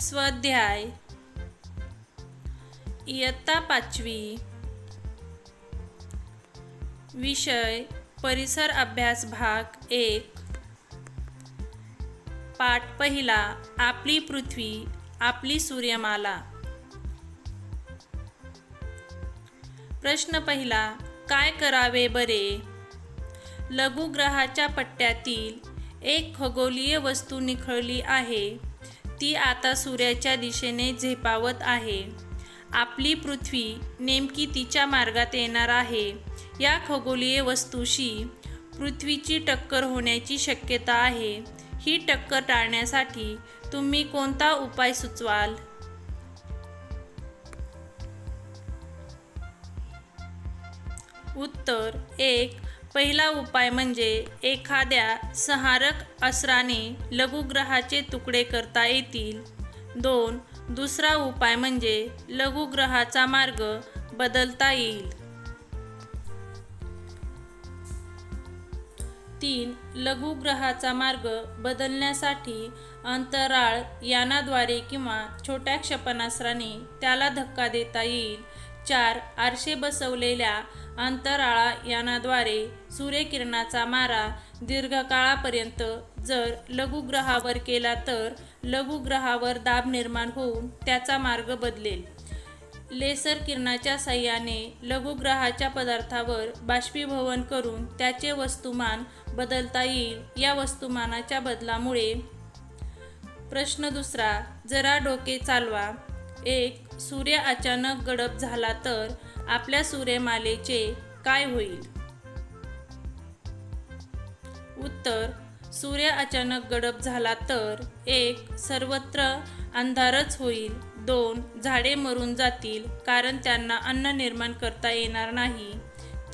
स्वाध्याय. इयत्ता पाचवी. विषय परिसर अभ्यास भाग एक. पाठ पहिला आपली पृथ्वी आपली सूर्यमाला. प्रश्न पहिला काय करावे बरे? लघुग्रहाच्या पट्ट्यातील एक खगोलीय वस्तू निखळली आहे. ती आता सूर्याच्या दिशेने झेपावत आहे. आपली पृथ्वी नेमकी तिच्या मार्गात येणार आहे. या खगोलीय वस्तूशी पृथ्वीची टक्कर होण्याची शक्यता आहे. ही टक्कर टाळण्यासाठी तुम्ही कोणता उपाय सुचवाल? उत्तर एक पहिला उपाय म्हणजे एखाद्या सहारक अस्त्राने लघुग्रहाचे तुकडे करता येतील. दोन दुसरा उपाय म्हणजे लघुग्रहाचा मार्ग बदलता येईल. तीन लघुग्रहाचा मार्ग बदलण्यासाठी अंतराळ यानाद्वारे किंवा छोट्या क्षेपणास्त्राने त्याला धक्का देता येईल. चार आरशे बसवलेल्या अंतराळा यानाद्वारे सूर्यकिरणाचा मारा दीर्घकाळापर्यंत जर लघुग्रहावर केला तर लघुग्रहावर दाब निर्माण होऊन त्याचा मार्ग बदलेल. लेसर किरणाच्या सहाय्याने लघुग्रहाच्या पदार्थावर बाष्पीभवन करून त्याचे वस्तुमान बदलता येईल. या वस्तुमानाच्या बदलामुळे प्रश्न दुसरा जरा डोके चालवा. एक सूर्य अचानक गडप झाला तर आपल्या सूर्यमालेचे काय होईल? उत्तर सूर्य अचानक गडप झाला तर एक सर्वत्र अंधारच होईल. दोन झाडे मरून जातील कारण त्यांना अन्न निर्माण करता येणार नाही.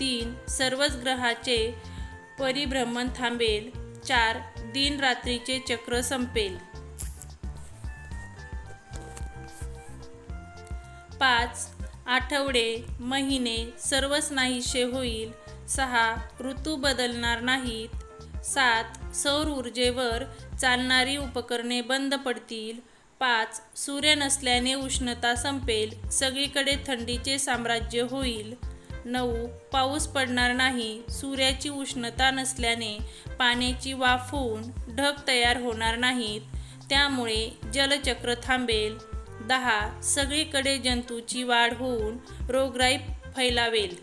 तीन सर्वच ग्रहाचे परिभ्रमण थांबेल. चार दिन रात्रीचे चक्र संपेल. पाच आठवडे महिने सर्वच नाहीसे होईल. सहा ऋतू बदलणार नाहीत. सात सौर ऊर्जेवर चालणारी उपकरणे बंद पडतील. पाच सूर्य नसल्याने उष्णता संपेल. सगळीकडे थंडीचे साम्राज्य होईल. नऊ पाऊस पडणार नाही. सूर्याची उष्णता नसल्याने पाण्याची वाफ होऊन ढग तयार होणार नाहीत. त्यामुळे जलचक्र थांबेल. दहा सगळीकडे जंतूची वाढ होऊन रोगराई फैलावेल.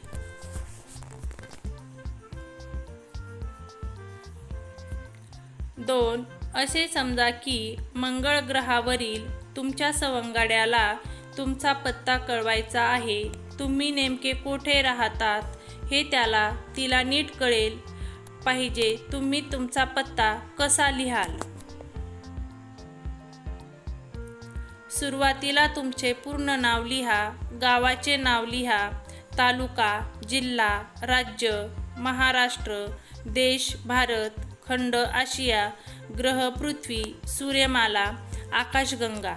दोन असे समजा की मंगळ ग्रहावरील तुमच्या सवंगाड्याला तुमचा पत्ता कळवायचा आहे तुम्ही नेमके कुठे राहतात हे त्याला तिला नीट कळेल पाहिजे तुम्ही तुमचा पत्ता कसा लिहाल? सुरुवातीला तुमचे पूर्ण नाव लिहा गावाचे नाव लिहा तालुका जिल्हा राज्य महाराष्ट्र देश भारत खंड आशिया ग्रह पृथ्वी सूर्यमाला आकाशगंगा.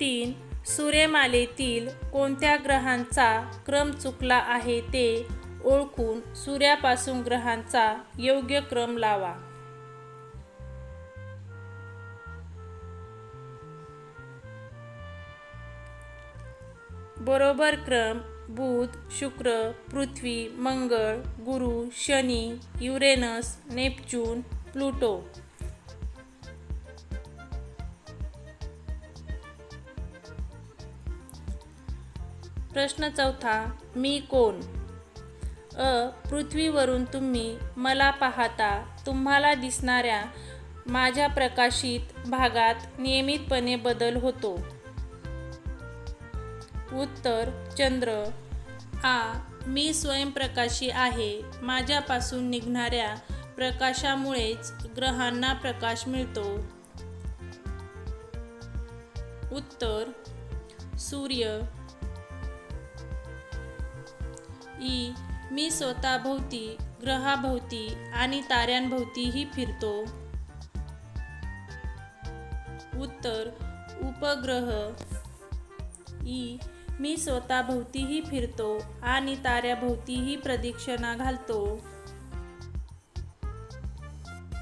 तीन सूर्यमालेतील कोणत्या ग्रहांचा क्रम चुकला आहे ते ओळखून सूर्यापासून ग्रहांचा योग्य क्रम लावा. बरोबर क्रम बुध शुक्र पृथ्वी मंगळ गुरु शनी युरेनस नेपच्यून प्लुटो. प्रश्न चौथा मी कोण? अ. पृथ्वीवरून तुम्ही मला पाहता तुम्हाला दिसणाऱ्या माझ्या प्रकाशित भागात नियमितपणे बदल होतो. उत्तर चंद्र. आ मी स्वयंप्रकाशी आहे. माझ्यापासून निघणाऱ्या प्रकाशामुळेच ग्रहांना प्रकाश मिळतो. उत्तर सूर्य. ई मी स्वतःभोवती ग्रहाभोवती आणि ताऱ्यांभोवतीही फिरतो. उत्तर उपग्रह. ई मी स्वतःभोवतीही फिरतो आणि ताऱ्याभोवतीही प्रदक्षिणा घालतो.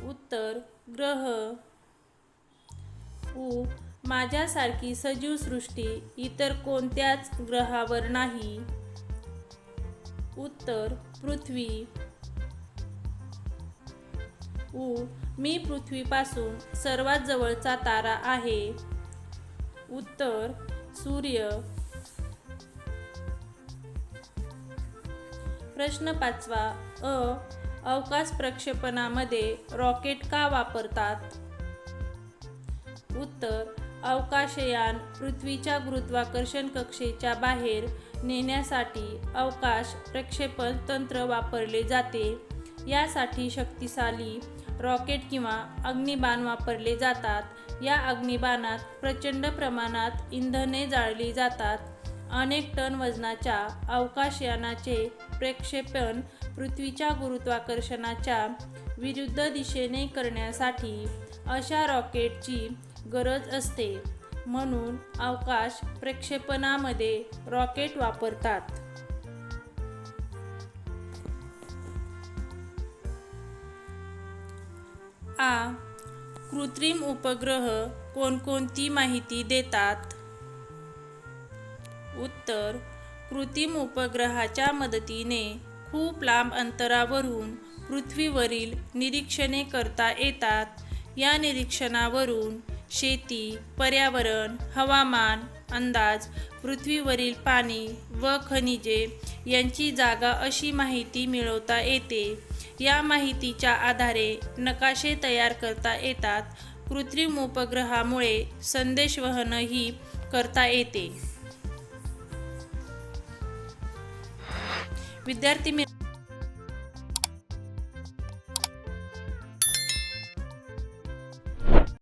उत्तर ग्रह. उ माझ्यासारखी सजीव सृष्टी इतर कोणत्याच ग्रहावर नाही. उत्तर पृथ्वी. उ मी पृथ्वीपासून सर्वात जवळचा तारा आहे. उत्तर सूर्य. प्रश्न पाचवा अ अवकाश प्रक्षेपणामध्ये रॉकेट का वापरतात? उत्तर अवकाशयान पृथ्वीच्या गुरुत्वाकर्षण कक्षेच्या बाहेर नेण्यासाठी अवकाश प्रक्षेपण तंत्र वापरले जाते. यासाठी शक्तिशाली रॉकेट किंवा अग्निबाण वापरले जातात. या अग्निबाणात प्रचंड प्रमाणात इंधने जाळली जातात. अनेक टन वजनाच्या अवकाशयानाचे प्रक्षेपण पृथ्वीच्या गुरुत्वाकर्षणाच्या विरुद्ध दिशेने करण्यासाठी अशा रॉकेटची गरज असते. म्हणून अवकाश प्रक्षेपणामध्ये रॉकेट वापरतात. आ. कृत्रिम उपग्रह कोणकोणती माहिती देतात? उत्तर कृत्रिम उपग्रहाच्या मदतीने खूप लांब अंतरावरून पृथ्वीवरील निरीक्षणे करता येतात. या निरीक्षणावरून शेती पर्यावरण हवामान अंदाज पृथ्वीवरील पाणी व खनिजे यांची जागा अशी माहिती मिळवता येते. या माहितीच्या आधारे नकाशे तयार करता येतात. कृत्रिम उपग्रहामुळे संदेशवहनही करता येते. विद्यार्थी